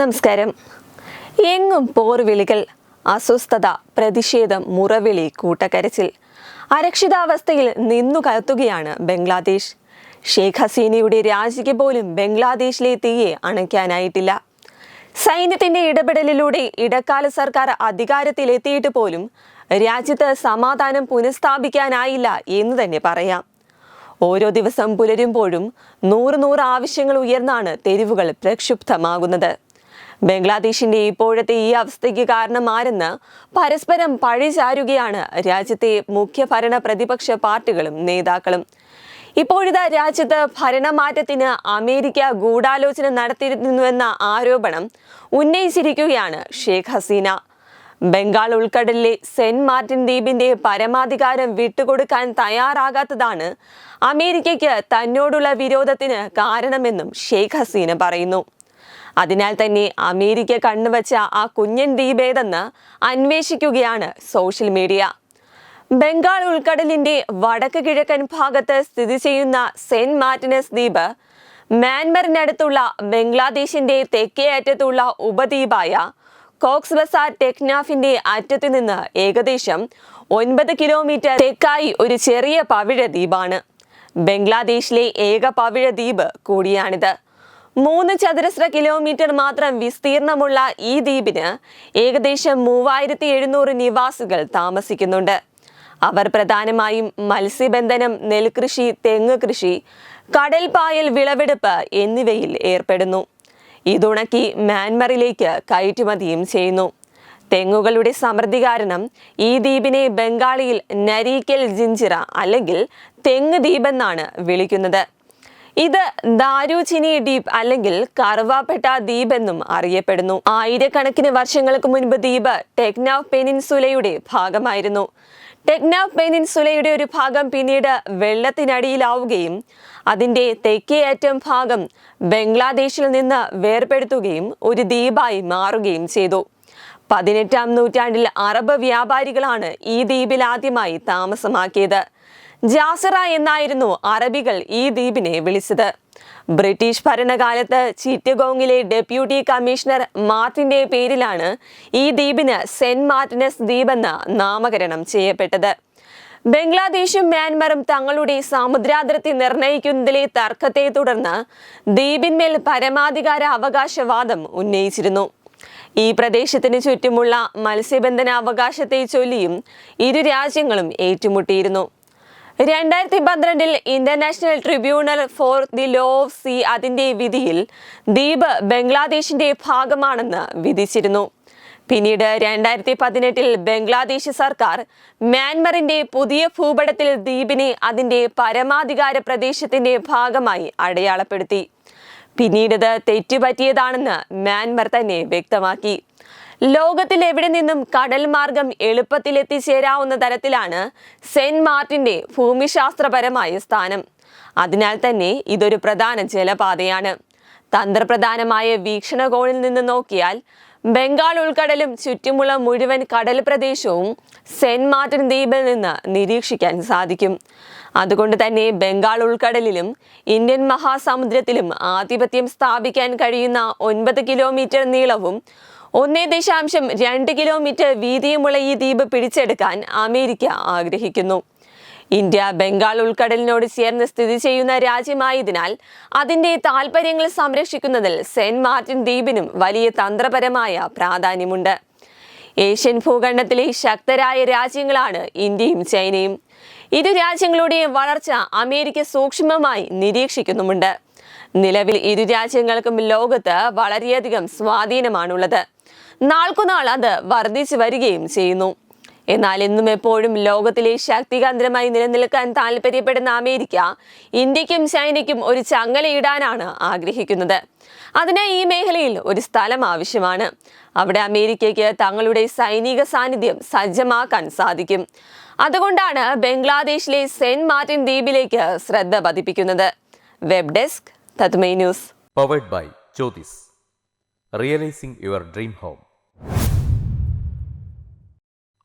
നമസ്കാരം. എങ്ങും പോർവിളികൾ അസ്വസ്ഥത പ്രതിഷേധം മുറവിളി കൂട്ടക്കരച്ചിൽ അരക്ഷിതാവസ്ഥയിൽ നിന്നു കത്തുകയാണ് ബംഗ്ലാദേശ്. ഷെയ്ഖ് ഹസീനയുടെ രാജിക്ക് പോലും ബംഗ്ലാദേശിലെ തീയെ അണയ്ക്കാനായിട്ടില്ല. സൈന്യത്തിന്റെ ഇടപെടലിലൂടെ ഇടക്കാല സർക്കാർ അധികാരത്തിലെത്തിയിട്ട് പോലും രാജ്യത്ത് സമാധാനം പുനഃസ്ഥാപിക്കാനായില്ല എന്ന് തന്നെ പറയാം. ഓരോ ദിവസം പുലരുമ്പോഴും നൂറ് നൂറ് ആവശ്യങ്ങൾ ഉയർന്നാണ് തെരുവുകൾ പ്രക്ഷുബ്ധമാകുന്നത്. ബംഗ്ലാദേശിന്റെ ഇപ്പോഴത്തെ ഈ അവസ്ഥയ്ക്ക് കാരണം ആരെന്ന് പരസ്പരം പഴിചാരുകയാണ് രാജ്യത്തെ മുഖ്യ ഭരണ പ്രതിപക്ഷ പാർട്ടികളും നേതാക്കളും. ഇപ്പോഴത്തെ രാജ്യത്ത് ഭരണമാറ്റത്തിന് അമേരിക്ക ഗൂഢാലോചന നടത്തിയിരുന്നുവെന്ന ആരോപണം ഉന്നയിച്ചിരിക്കുകയാണ് ഷേഖ് ഹസീന. ബംഗാൾ ഉൾക്കടലിലെ സെന്റ് മാർട്ടിൻ ദ്വീപിന്റെ പരമാധികാരം വിട്ടുകൊടുക്കാൻ തയ്യാറാകാത്തതാണ് അമേരിക്കയ്ക്ക് തന്നോടുള്ള വിരോധത്തിന് കാരണമെന്നും ഷെയ്ഖ് ഹസീന പറയുന്നു. അതിനാൽ തന്നെ അമേരിക്ക കണ്ണുവച്ച ആ കുഞ്ഞൻ ദ്വീപേതെന്ന് അന്വേഷിക്കുകയാണ് സോഷ്യൽ മീഡിയ. ബംഗാൾ ഉൾക്കടലിന്റെ വടക്ക് കിഴക്കൻ ഭാഗത്ത് സ്ഥിതി ചെയ്യുന്ന സെന്റ് മാർട്ടിനസ് ദ്വീപ് മ്യാൻമറിനടുത്തുള്ള ബംഗ്ലാദേശിന്റെ തെക്കേ അറ്റത്തുള്ള ഉപദ്വീപായ കോക്സ് ബസാർ ടെക്നാഫിന്റെ അറ്റത്തു നിന്ന് ഏകദേശം ഒൻപത് കിലോമീറ്റർ തെക്കായി ഒരു ചെറിയ പവിഴ ദ്വീപാണ്. ബംഗ്ലാദേശിലെ ഏക പവിഴ ദ്വീപ് കൂടിയാണിത്. മൂന്ന് ചതുരശ്ര കിലോമീറ്റർ മാത്രം വിസ്തീർണമുള്ള ഈ ദ്വീപിന് ഏകദേശം മൂവായിരത്തി എഴുന്നൂറ് നിവാസികൾ താമസിക്കുന്നുണ്ട്. അവർ പ്രധാനമായും മത്സ്യബന്ധനം നെൽകൃഷി തെങ്ങ് കൃഷി കടൽപായൽ വിളവെടുപ്പ് എന്നിവയിൽ ഏർപ്പെടുന്നു. ഇതുണക്കി മ്യാൻമറിലേക്ക് കയറ്റുമതിയും ചെയ്യുന്നു. തെങ്ങുകളുടെ സമൃദ്ധി കാരണം ഈ ദ്വീപിനെ ബംഗാളിയിൽ നരീക്കൽ ജിഞ്ചിറ അല്ലെങ്കിൽ തെങ്ങ് ദ്വീപെന്നാണ് വിളിക്കുന്നത്. ഇത് ദാരുചിനി ദ്വീപ് അല്ലെങ്കിൽ കറുവാപ്പെട്ട ദ്വീപ് എന്നും അറിയപ്പെടുന്നു. ആയിരക്കണക്കിന് വർഷങ്ങൾക്ക് മുൻപ് ദ്വീപ് ടെക്നാവ് പെനിൻസുലയുടെ ഭാഗമായിരുന്നു. ടെക്നാവ് പെനിൻസുലയുടെ ഒരു ഭാഗം പിന്നീട് വെള്ളത്തിനടിയിലാവുകയും അതിന്റെ തെക്കേയറ്റം ഭാഗം ബംഗ്ലാദേശിൽ നിന്ന് വേർപെടുത്തുകയും ഒരു ദ്വീപായി മാറുകയും ചെയ്തു. പതിനെട്ടാം നൂറ്റാണ്ടിൽ അറബ് വ്യാപാരികളാണ് ഈ ദ്വീപിൽ ആദ്യമായി താമസമാക്കിയത്. ജാസറ എന്നായിരുന്നു അറബികൾ ഈ ദ്വീപിനെ വിളിച്ചത്. ബ്രിട്ടീഷ് ഭരണകാലത്ത് ചിറ്റഗോങ്ങിലെ ഡെപ്യൂട്ടി കമ്മീഷണർ മാർട്ടിന്റെ പേരിലാണ് ഈ ദ്വീപിന് സെന്റ് മാർട്ടിനസ് ദ്വീപ് എന്ന് നാമകരണം ചെയ്യപ്പെട്ടത്. ബംഗ്ലാദേശും മ്യാൻമറും തങ്ങളുടെ സമുദ്രാതിർത്തി നിർണയിക്കുന്നതിലെ തർക്കത്തെ തുടർന്ന് ദ്വീപിന്മേൽ പരമാധികാര അവകാശവാദം ഉന്നയിച്ചിരുന്നു. ഈ പ്രദേശത്തിന് ചുറ്റുമുള്ള മത്സ്യബന്ധന അവകാശത്തെ ചൊല്ലിയും ഇരു രാജ്യങ്ങളും ഏറ്റുമുട്ടിയിരുന്നു. രണ്ടായിരത്തി പന്ത്രണ്ടിൽ international tribunal for the law of sea അതിന്റെ വിധിയിൽ ദ്വീപ് ബംഗ്ലാദേശിന്റെ ഭാഗമാണെന്ന് വിധിച്ചിരുന്നു. പിന്നീട് രണ്ടായിരത്തി പതിനെട്ടിൽ ബംഗ്ലാദേശ് സർക്കാർ മ്യാൻമറിന്റെ പുതിയ ഭൂപടത്തിൽ ദ്വീപിനെ അതിന്റെ പരമാധികാര പ്രദേശത്തിന്റെ ഭാഗമായി അടയാളപ്പെടുത്തി. പിന്നീടത് തെറ്റുപറ്റിയതാണെന്ന് മ്യാൻമർ തന്നെ വ്യക്തമാക്കി. ലോകത്തിൽ എവിടെ നിന്നും കടൽ മാർഗം എളുപ്പത്തിൽ എത്തിച്ചേരാവുന്ന തരത്തിലാണ് സെന്റ് മാർട്ടിന്റെ ഭൂമിശാസ്ത്രപരമായ സ്ഥാനം. അതിനാൽ തന്നെ ഇതൊരു പ്രധാന ജലപാതയാണ്. തന്ത്രപ്രധാനമായ വീക്ഷണകോണിൽ നിന്ന് നോക്കിയാൽ ബംഗാൾ ഉൾക്കടലും ചുറ്റുമുള്ള മുഴുവൻ കടൽ പ്രദേശവും സെന്റ് മാർട്ടിൻ ദ്വീപിൽ നിന്ന് നിരീക്ഷിക്കാൻ സാധിക്കും. അതുകൊണ്ട് തന്നെ ബംഗാൾ ഉൾക്കടലിലും ഇന്ത്യൻ മഹാസമുദ്രത്തിലും ആധിപത്യം സ്ഥാപിക്കാൻ കഴിയുന്ന ഒൻപത് കിലോമീറ്റർ നീളവും ഒന്നേ ദശാംശം രണ്ട് കിലോമീറ്റർ വീതിയുമുള്ള ഈ ദ്വീപ് പിടിച്ചെടുക്കാൻ അമേരിക്ക ആഗ്രഹിക്കുന്നു. ഇന്ത്യ ബംഗാൾ ഉൾക്കടലിനോട് ചേർന്ന് സ്ഥിതി ചെയ്യുന്ന രാജ്യമായതിനാൽ അതിന്റെ താൽപ്പര്യങ്ങൾ സംരക്ഷിക്കുന്നതിൽ സെന്റ് മാർട്ടിൻ ദ്വീപിനും വലിയ തന്ത്രപരമായ പ്രാധാന്യമുണ്ട്. ഏഷ്യൻ ഭൂഖണ്ഡത്തിലെ ശക്തരായ രാജ്യങ്ങളാണ് ഇന്ത്യയും ചൈനയും. ഇരു രാജ്യങ്ങളുടെയും വളർച്ച അമേരിക്ക സൂക്ഷ്മമായി നിരീക്ഷിക്കുന്നുമുണ്ട്. നിലവിൽ ഇരു രാജ്യങ്ങൾക്കും ലോകത്ത് വളരെയധികം സ്വാധീനമാണുള്ളത്. നാൾക്കുനാൾ അത് വർദ്ധിച്ചു വരികയും ചെയ്യുന്നു. എന്നാൽ ഇന്നും എപ്പോഴും ലോകത്തിലെ ശക്തികേന്ദ്രമായി നിലനിൽക്കാൻ താല്പര്യപ്പെടുന്ന അമേരിക്ക ഇന്ത്യക്കും ചൈനയ്ക്കും ഒരു ചങ്ങലയിടാനാണ് ആഗ്രഹിക്കുന്നത്. അതിന് ഈ മേഖലയിൽ ഒരു സ്ഥലം ആവശ്യമാണ്. അവിടെ അമേരിക്കയ്ക്ക് തങ്ങളുടെ സൈനിക സാന്നിധ്യം സജ്ജമാക്കാൻ സാധിക്കും. അതുകൊണ്ടാണ് ബംഗ്ലാദേശിലെ സെന്റ് മാർട്ടിൻ ദ്വീപിലേക്ക് ശ്രദ്ധ പതിപ്പിക്കുന്നത്. Web desk തത്മൈ news. Powered by realising your dream home